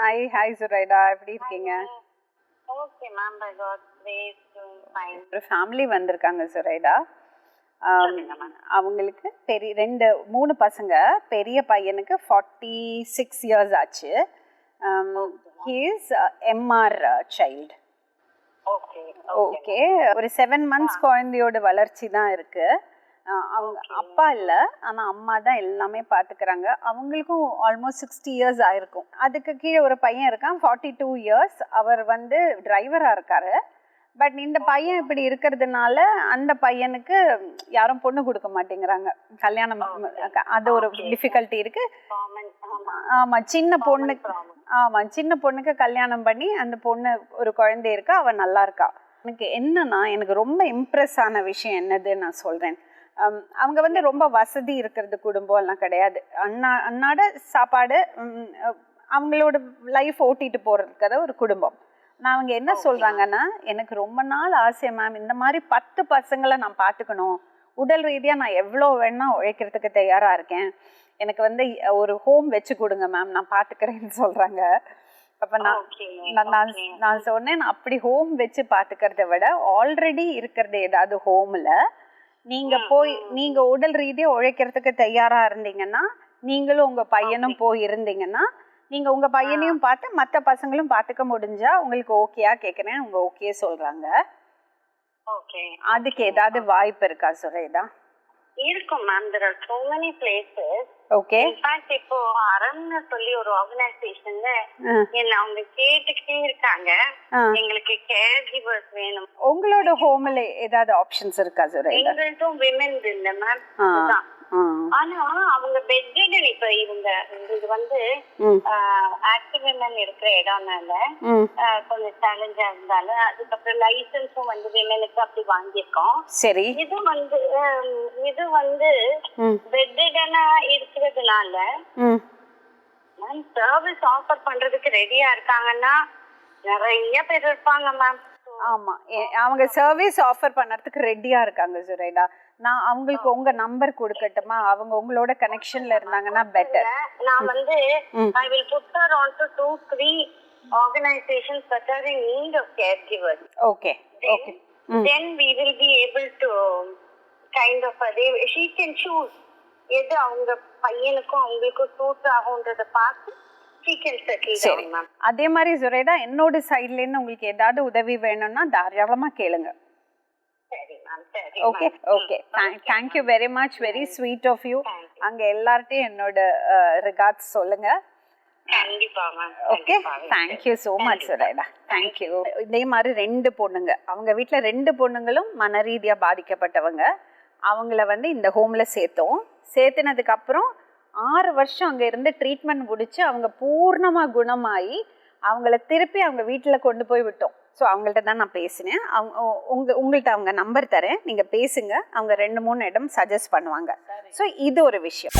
Hi hi சுரைடா எப்படி இருக்கீங்க? Okay ma'am by God grace fine ஒரு ஃபேமிலி வந்திருக்காங்க சுரைடா. அவங்களுக்கு பெரிய ரெண்டு மூணு பசங்க. பெரிய பையனுக்கு ஃபார்ட்டி சிக்ஸ் இயர்ஸ் ஆச்சு ஹீஸ் எம்ஆர் சைல்டு ஓகே ஒரு செவன் மந்த்ஸ் குழந்தையோட வளர்ச்சி தான் இருக்கு. அஹ் அவங்க. அப்பா இல்லை ஆனால் அம்மா தான் எல்லாமே பார்த்துக்கிறாங்க அவங்களுக்கும் ஆல்மோஸ்ட் சிக்ஸ்டி இயர்ஸ் ஆயிருக்கும். அதுக்கு கீழே ஒரு பையன் இருக்கான் ஃபார்ட்டி டூ இயர்ஸ் அவர் வந்து டிரைவராக இருக்காரு. பட் இந்த பையன் இப்படி இருக்கிறதுனால அந்த பையனுக்கு யாரும் பொண்ணு கொடுக்க மாட்டேங்கிறாங்க. கல்யாணம். அது ஒரு. டிஃபிகல்ட்டி இருக்கு. காமன் ஆமா. ஆமா சின்ன பொண்ணு ப்ராப்ளம் ஆமா சின்ன பொண்ணுக்கு கல்யாணம் பண்ணி அந்த பொண்ணு ஒரு குழந்தை இருக்கா அவ நல்லா இருக்கா? எனக்கு என்னன்னா எனக்கு ரொம்ப இம்ப்ரெஸ் ஆன விஷயம் என்னது நான் சொல்றேன். அவங்க வந்து ரொம்ப வசதி இருக்கிறது குடும்பம் எல்லாம் கிடையாது. அண்ணா அன்னாட சாப்பாடு அவங்களோட லைஃப் ஓட்டிட்டு போறதுக்காக ஒரு குடும்பம். நான் அவங்க என்ன Okay. சொல்றாங்கன்னா எனக்கு ரொம்ப நாள் ஆசை மேம் இந்த மாதிரி பத்து பசங்களை நான் பார்த்துக்கணும். உடல் ரீதியா நான் எவ்வளோ வேணா உழைக்கிறதுக்கு தயாரா இருக்கேன். எனக்கு வந்து ஒரு ஹோம் வச்சு கொடுங்க மேம் நான் பாத்துக்கிறேன்னு சொல்றாங்க. அப்ப நான் நான் நான் சொன்னேன் நான் அப்படி ஹோம் வச்சு பாத்துக்கிறத விட ஆல்ரெடி இருக்கிறது ஏதாவது ஹோம்ல நீங்க போய். நீங்க உடல் ரீதியா உழைக்கிறதுக்கு தயாரா இருந்தீங்கன்னா நீங்களும் உங்க பையனும் போய் இருந்தீங்கன்னா நீங்க உங்க பையனையும் பார்த்து மத்த பசங்களும் பாத்துக்க முடிஞ்சா உங்களுக்கு ஓகேயா கேக்குறேன் உங்க ஓகே சொல்றாங்க. ஓகே அதுக்கு ஏதாவது வாய்ப்பு இருக்கா சுரேதா? இருக்கும் ma'am there are so many places okay in fact இப்போ அரண்னு சொல்லி ஒரு ஆர்கனைசேஷன்ல என்ன அவங்க கேட்டுக்கிட்டே இருக்காங்க. எங்களுக்கு கேர் கிவர்ஸ் வேணும். உங்களோட ஹோம்ல ஏதாவது ஆப்ஷன்ஸ் இருக்கா சுரேதா எங்கள்ட்டும் விமென் இல்ல மேம் ஆனா அவங்க பெட்ரிடன் இப்ப இவங்க இது வந்து ஆக்டிவ் விமன் இருக்கிற இடம்னால கொஞ்சம் சேலஞ்சா இருந்தாலும் அதுக்கப்புறம் லைசன்ஸும் வந்து விமனுக்கு அப்படி வாங்கியிருக்கோம். சரி. இது வந்து இது வந்து பெட்ரிடனா இருக்கிறதுனால. மேம் சர்வீஸ் ஆஃபர் பண்றதுக்கு ரெடியா இருக்காங்கன்னா நிறைய பேர் இருப்பாங்க மேம் ஆமா. அவங்க சர்வீஸ் ஆஃபர் பண்ணறதுக்கு ரெடியா இருக்காங்க சுரேடா நான் அவங்களுக்கு உங்க நம்பர் கொடுக்கட்டுமா? அவங்க உங்களோட கனெக்ஷன்ல இருந்தாங்கன்னா பெட்டர் நான் வந்து. I will put her on to two three organisations that are in need of caregivers okay okay hmm. then we will be able to kind of they, she can choose எது அவங்க பையனுக்கும் அவங்களுக்கும் suit ஆகுன்றத பார்த்து சரி. அதே மாதிரி சுரேடா என்னோட சைட்ல இருந்து உங்களுக்கு ஏதாவது உதவி வேணும்னா தாராளமா கேளுங்க. சரி மேம் சரி okay okay thank you very much very sweet of you அங்க எல்லார்ட்டையும் என்னோட ரிகார்ட்ஸ் சொல்லுங்க. Okay thank you so much சுரேடா thank you இதே மாதிரி ரெண்டு பொண்ணுங்க. அவங்க வீட்டில் ரெண்டு பொண்ணுங்களும் மன ரீதியாக பாதிக்கப்பட்டவங்க. அவங்கள வந்து இந்த ஹோமில் சேர்த்தோம். சேர்த்துனதுக்கு அப்புறம் ஆறு வருஷம் அங்கே இருந்து ட்ரீட்மெண்ட் முடிச்சு அவங்க பூர்ணமாக குணமாகி அவங்கள திருப்பி அவங்க வீட்டில் கொண்டு போய் விட்டோம். ஸோ அவங்கள்ட்ட தான் நான் பேசினேன். அவங்க உ- உங்க உங்கள்கிட்ட அவங்க நம்பர் தரேன். நீங்கள் பேசுங்க. அவங்க ரெண்டு மூணு இடம் சஜஸ்ட் பண்ணுவாங்க. ஸோ இது ஒரு விஷயம்.